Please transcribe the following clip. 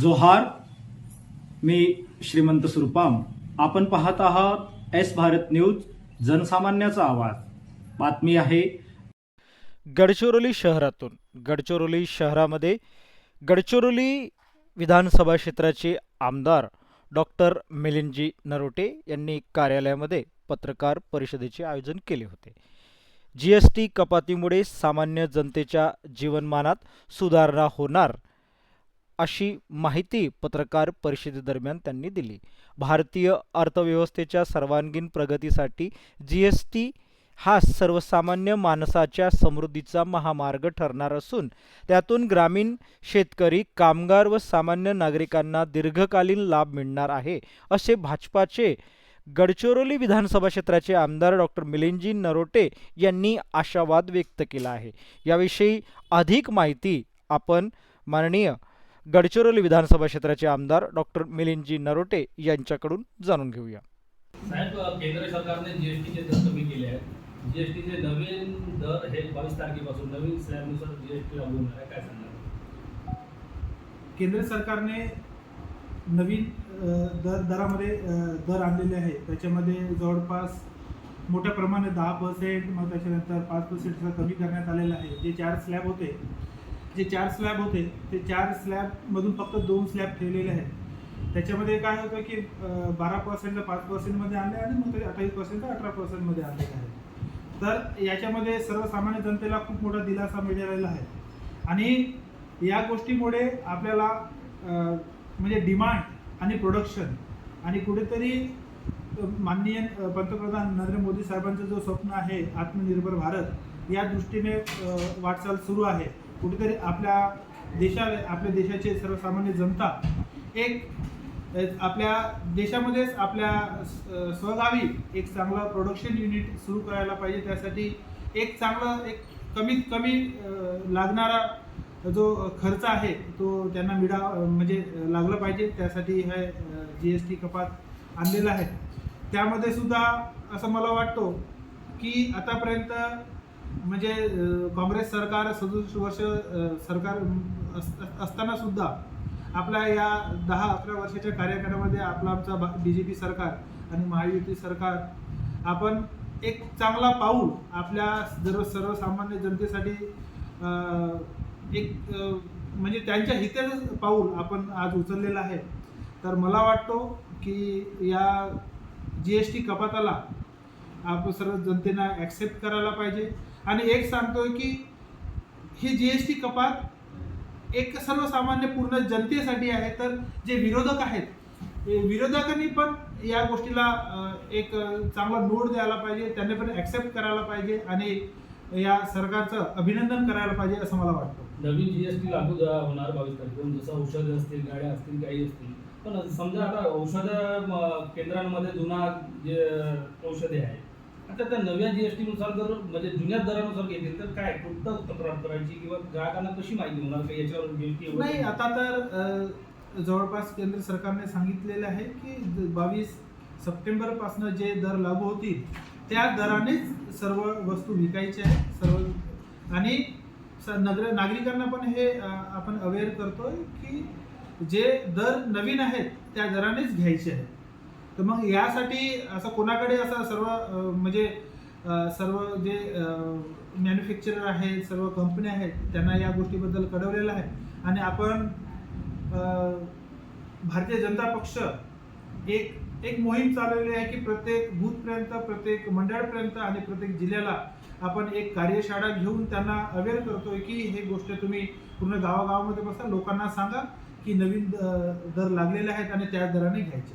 जोहार मी श्रीमंत सुरपाम. आपण पाहत आहात एस भारत न्यूज जनसामान्याचा आवाज. बातमी आहे. गडचिरोली शहरातून. गडचिरोली शहरामध्ये गडचिरोली विधानसभा क्षेत्राचे आमदार डॉक्टर मिलिंदजी नरोटे यांनी कार्यालयामध्ये पत्रकार परिषदेचे आयोजन केले होते. जी एस टी कपातीमुळे सामान्य जनतेच्या जीवनमानात सुधारणा होणार अशी माहिती पत्रकार परिषदेदरम्यान त्यांनी दिली. भारतीय अर्थव्यवस्थेच्या सर्वांगीण प्रगतीसाठी जी एस टी हा सर्वसामान्य माणसाच्या समृद्धीचा महामार्ग ठरणार असून त्यातून ग्रामीण शेतकरी कामगार व सामान्य नागरिकांना दीर्घकालीन लाभ मिळणार आहे असे भाजपाचे गडचिरोली विधानसभा क्षेत्राचे आमदार डॉक्टर मिलिंदजी नरोटे यांनी आशावाद व्यक्त केला आहे. याविषयी अधिक माहिती आपण माननीय गडचिरोली विधानसभा क्षेत्राचे आमदार डॉक्टर मिलिंदजी नरोटे यांच्याकडून जाणून घेऊया. साहेब केंद्र सरकारने जीएसटीचे दर कमी केले आहेत. जीएसटीचे नवीन दर हे बावीस तारखेपासून नवीन स्लॅबनुसार जीएसटी लागू होणार आहे. काय सांगणार? केंद्र सरकारने नवीन दर दरामध्ये दर आणलेले आहे त्याच्यामध्ये जवळपास मोठ्या प्रमाणात दहा पर्सेंट मग त्याच्यानंतर पाच पर्सेंट कमी करण्यात आलेलं आहे. जे चार स्लॅब होते जे चार स्लॅब होते ते चार स्लॅबमधून फक्त दोन स्लॅब ठेवलेले आहेत. त्याच्यामध्ये काय होतं की बारा पर्सेंटला पाच पर्सेंटमध्ये आणले आणि मग ते अठ्ठावीस पर्सेंट अठरा पर्सेंटमध्ये आणलेले आहे तर याच्यामध्ये सर्वसामान्य जनतेला खूप मोठा दिलासा मिळालेला आहे. आणि या गोष्टीमुळे आपल्याला म्हणजे डिमांड आणि प्रोडक्शन आणि कुठेतरी माननीय पंतप्रधान नरेंद्र मोदी साहेबांचं जो स्वप्न आहे आत्मनिर्भर भारत या दृष्टीने वाटचाल सुरू आहे. कुठेतरी आपल्या देशाला आपल्या देशाचे सर्वसामान्य जनता एक आपल्या देशामध्येच आपल्या स्वगावी एक चांगलं प्रोडक्शन युनिट सुरू करायला पाहिजे. त्यासाठी एक चांगलं एक कमीत कमी लागणारा जो खर्च आहे तो त्यांना मिळा म्हणजे लागलं पाहिजे. त्यासाठी हे जी एस टी कपात आणलेलं आहे. त्यामध्ये सुद्धा असं मला वाटतो की आतापर्यंत म्हणजे काँग्रेस सरकार सदुसष्ट वर्ष सरकार अस- असताना सुद्धा आपल्या या दहा अकरा वर्षाच्या कार्यकाळामध्ये आपला आमचा बी जे पी सरकार आणि महायुती सरकार आपण एक चांगला पाऊल आपल्या जर सर्वसामान्य जनतेसाठी एक म्हणजे त्यांच्या हिताचं पाऊल आपण आज उचललेलं आहे. तर मला वाटतो की या जी एस टी कपाताला आपण सर्व जनतेनं ॲक्सेप्ट करायला पाहिजे. आणि एक सांगतोय की ही जी एस टी कपात एक सर्वसामान्य पूर्ण जनतेसाठी आहे तर जे विरोधक आहेत विरोधकांनी पण या गोष्टीला एक चांगला नोट द्यायला पाहिजे त्यांनी पण ॲक्सेप्ट करायला पाहिजे आणि या सरकारचं अभिनंदन करायला पाहिजे असं मला वाटतं. नवीन टी लागू होणार बावीस तारखेपासून जसं औषधं असतील गाड्या असतील काही असतील. पण समजा आता औषध म, केंद्रांमध्ये जुना जे औषधे आहेत आता त्या नव्या जीएसटी नुसार जर म्हणजे जुन्या दरानुसार घेतील तर काय? कुठं तक्रार करायची किंवा ग्राहकांना कशी माहिती होणार का याच्यावर जीएसटी नाही आता तर जवळपास केंद्र सरकारने सांगितलेलं आहे की बावीस सप्टेंबरपासून जे दर लागू होतील त्या दरानेच सर्व वस्तू विकायच्या आहेत सर्व आणि नगर नागरिकांना पण हे आपण अवेअर करतोय की जे दर नवीन आहेत त्या दरानेच घ्यायचे आहेत. तर मग यासाठी असं कोणाकडे असं सर्व म्हणजे सर्व जे मॅन्युफॅक्चरर आहेत सर्व कंपन्या आहेत त्यांना या गोष्टीबद्दल कळवलेलं आहे. आणि आपण भारतीय जनता पक्ष एक एक मोहीम चालवलेली आहे की प्रत्येक बूथपर्यंत प्रत्येक मंडळपर्यंत आणि प्रत्येक जिल्ह्याला आपण एक कार्यशाळा घेऊन त्यांना अवेअर करतोय की हे गोष्ट तुम्ही पूर्ण गावागावामध्ये बसा लोकांना सांगा की नवीन द- दर लागलेले आहेत आणि त्या दराने घ्यायचे.